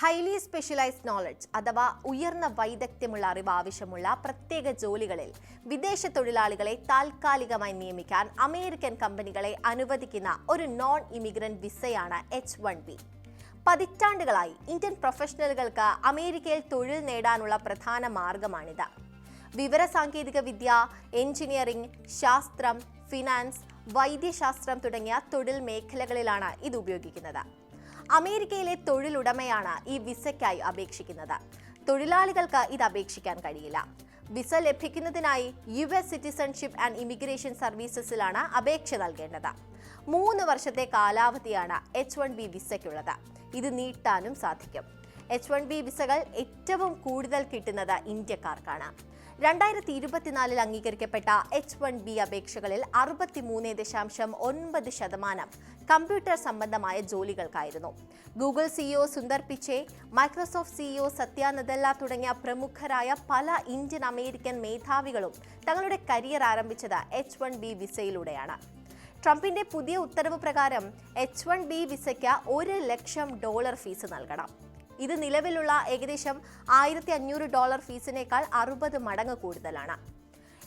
Highly specialised knowledge അഥവാ ഉയർന്ന വൈദഗ്ധ്യമുള്ള അറിവ് ആവശ്യമുള്ള പ്രത്യേക ജോലികളിൽ വിദേശ തൊഴിലാളികളെ താൽക്കാലികമായി നിയമിക്കാൻ അമേരിക്കൻ കമ്പനികളെ അനുവദിക്കുന്ന ഒരു നോൺ ഇമിഗ്രന്റ് വിസയാണ് എച്ച് വൺ ബി പതിറ്റാണ്ടുകളായി ഇന്ത്യൻ പ്രൊഫഷണലുകൾക്ക് അമേരിക്കയിൽ തൊഴിൽ നേടാനുള്ള പ്രധാന മാർഗമാണിത്. വിവരസാങ്കേതിക വിദ്യ എഞ്ചിനീയറിംഗ് ശാസ്ത്രം ഫിനാൻസ് വൈദ്യശാസ്ത്രം തുടങ്ങിയ തൊഴിൽ മേഖലകളിലാണ് ഇത് ഉപയോഗിക്കുന്നത്. അമേരിക്കയിലെ തൊഴിലുടമയാണ് ഈ വിസയ്ക്കായി അപേക്ഷിക്കുന്നത്. തൊഴിലാളികൾക്ക് ഇത് അപേക്ഷിക്കാൻ കഴിയില്ല. വിസ ലഭിക്കുന്നതിനായി U S citizenship and immigration സർവീസസിലാണ് അപേക്ഷ നൽകേണ്ടത്. മൂന്ന് വർഷത്തെ കാലാവധിയാണ് എച്ച് വൺ ബി വിസയ്ക്കുള്ളത്. ഇത് നീട്ടാനും സാധിക്കും. എച്ച് വൺ ബി വിസകൾ ഏറ്റവും കൂടുതൽ കിട്ടുന്നത് ഇന്ത്യക്കാർക്കാണ്. രണ്ടായിരത്തി ഇരുപത്തിനാലിൽ അംഗീകരിക്കപ്പെട്ട എച്ച് വൺ ബി അപേക്ഷകളിൽ അറുപത്തിമൂന്ന് ദശാംശം ഒൻപത് ശതമാനം കമ്പ്യൂട്ടർ സംബന്ധമായ ജോലികൾക്കായിരുന്നു. Google CEO Sundar Pichai Microsoft CEO Satya Nadella തുടങ്ങിയ പ്രമുഖരായ പല ഇന്ത്യൻ അമേരിക്കൻ മേധാവികളും തങ്ങളുടെ കരിയർ ആരംഭിച്ചത് എച്ച് വൺ ബി വിസയിലൂടെയാണ്. ട്രംപിന്റെ പുതിയ ഉത്തരവ് പ്രകാരം എച്ച് വൺ ബി വിസയ്ക്ക് ഒരു ലക്ഷം ഡോളർ ഫീസ് നൽകണം. ഇത് നിലവിലുള്ള ഏകദേശം ആയിരത്തി അഞ്ഞൂറ് ഡോളർ ഫീസിനേക്കാൾ അറുപത് മടങ്ങ് കൂടുതലാണ്.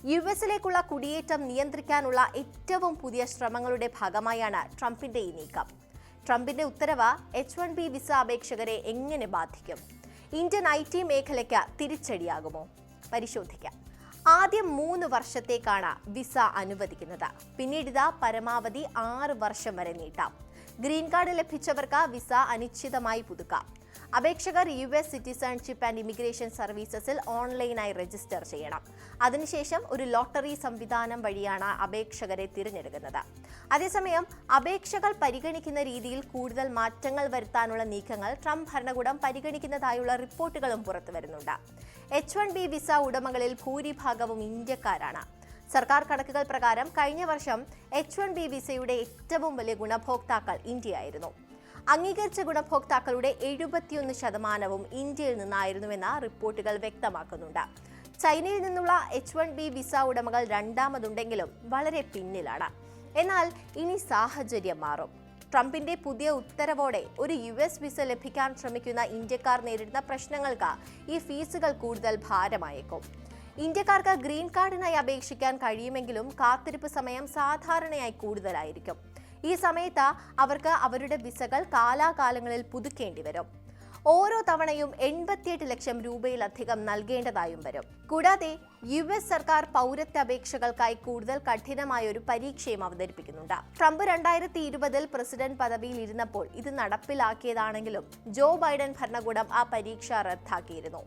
യു എസിലേക്കുള്ള കുടിയേറ്റം നിയന്ത്രിക്കാനുള്ള ഏറ്റവും പുതിയ ശ്രമങ്ങളുടെ ഭാഗമായാണ് ട്രംപിന്റെ ഈ നീക്കം. ട്രംപിന്റെ ഉത്തരവ് എച്ച് വൺ ബി വിസ അപേക്ഷകരെ എങ്ങനെ ബാധിക്കും? ഇന്ത്യൻ ഐ ടി മേഖലയ്ക്ക് തിരിച്ചടിയാകുമോ? പരിശോധിക്കാം. ആദ്യം മൂന്ന് വർഷത്തേക്കാണ് വിസ അനുവദിക്കുന്നത്. പിന്നീട് ഇതാ പരമാവധി ആറ് വർഷം വരെ നീട്ടാം. ഗ്രീൻ കാർഡ് ലഭിച്ചവർക്ക് വിസ അനിശ്ചിതമായി പുതുക്കാം. അപേക്ഷകർ U S citizenship and immigration സർവീസസിൽ ഓൺലൈനായി രജിസ്റ്റർ ചെയ്യണം. അതിനുശേഷം ഒരു ലോട്ടറി സംവിധാനം വഴിയാണ് അപേക്ഷകരെ തിരഞ്ഞെടുക്കുന്നത്. അതേസമയം അപേക്ഷകൾ പരിഗണിക്കുന്ന രീതിയിൽ കൂടുതൽ മാറ്റങ്ങൾ വരുത്താനുള്ള നീക്കങ്ങൾ ട്രംപ് ഭരണകൂടം പരിഗണിക്കുന്നതായുള്ള റിപ്പോർട്ടുകളും പുറത്തുവരുന്നുണ്ട്. എച്ച് വൺ ബി വിസ ഉടമകളിൽ ഭൂരിഭാഗവും ഇന്ത്യക്കാരാണ്. സർക്കാർ കണക്കുകൾ പ്രകാരം കഴിഞ്ഞ വർഷം എച്ച് വൺ ബി വിസയുടെ ഏറ്റവും വലിയ ഗുണഭോക്താക്കൾ ഇന്ത്യയായിരുന്നു. അംഗീകരിച്ച ഗുണഭോക്താക്കളുടെ എഴുപത്തിയൊന്ന് ശതമാനവും ഇന്ത്യയിൽ നിന്നായിരുന്നുവെന്ന റിപ്പോർട്ടുകൾ വ്യക്തമാക്കുന്നുണ്ട്. ചൈനയിൽ നിന്നുള്ള എച്ച് വൺ ബി വിസ ഉടമകൾ രണ്ടാമതുണ്ടെങ്കിലും വളരെ പിന്നിലാണ്. എന്നാൽ ഇനി സാഹചര്യം മാറും. ട്രംപിന്റെ പുതിയ ഉത്തരവോടെ ഒരു യു എസ് വിസ ലഭിക്കാൻ ശ്രമിക്കുന്ന ഇന്ത്യക്കാർ നേരിടുന്ന പ്രശ്നങ്ങൾക്ക് ഈ ഫീസുകൾ കൂടുതൽ ഭാരമായേക്കും. ഇന്ത്യക്കാർക്ക് ഗ്രീൻ കാർഡിനായി അപേക്ഷിക്കാൻ കഴിയുമെങ്കിലും കാത്തിരിപ്പ് സമയം സാധാരണയായി കൂടുതലായിരിക്കും. ഈ സമയത്ത് അവർക്ക് അവരുടെ വിസകൾ കാലാകാലങ്ങളിൽ പുതുക്കേണ്ടി വരും. ഓരോ തവണയും എൺപത്തിയെട്ട് ലക്ഷം രൂപയിലധികം നൽകേണ്ടതായും വരും. കൂടാതെ യു എസ് സർക്കാർ പൗരത്വ അപേക്ഷകൾക്കായി കൂടുതൽ കഠിനമായ ഒരു പരീക്ഷയും അവതരിപ്പിക്കുന്നുണ്ട്. ട്രംപ് രണ്ടായിരത്തി ഇരുപതിൽ പ്രസിഡന്റ് പദവിയിൽ ഇരുന്നപ്പോൾ ഇത് നടപ്പിലാക്കിയതാണെങ്കിലും ജോ ബൈഡൻ ഭരണകൂടം ആ പരീക്ഷ റദ്ദാക്കിയിരുന്നു.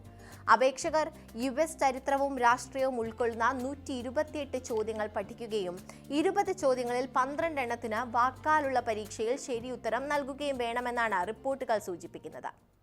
അപേക്ഷകർ യു എസ് ചരിത്രവും രാഷ്ട്രീയവും ഉൾക്കൊള്ളുന്ന നൂറ്റി ഇരുപത്തിയെട്ട് ചോദ്യങ്ങൾ പഠിക്കുകയും ഇരുപത് ചോദ്യങ്ങളിൽ പന്ത്രണ്ട് എണ്ണത്തിന് വാക്കാലുള്ള പരീക്ഷയിൽ ശരിയുത്തരം നൽകുകയും വേണമെന്നാണ് റിപ്പോർട്ടുകൾ സൂചിപ്പിക്കുന്നത്.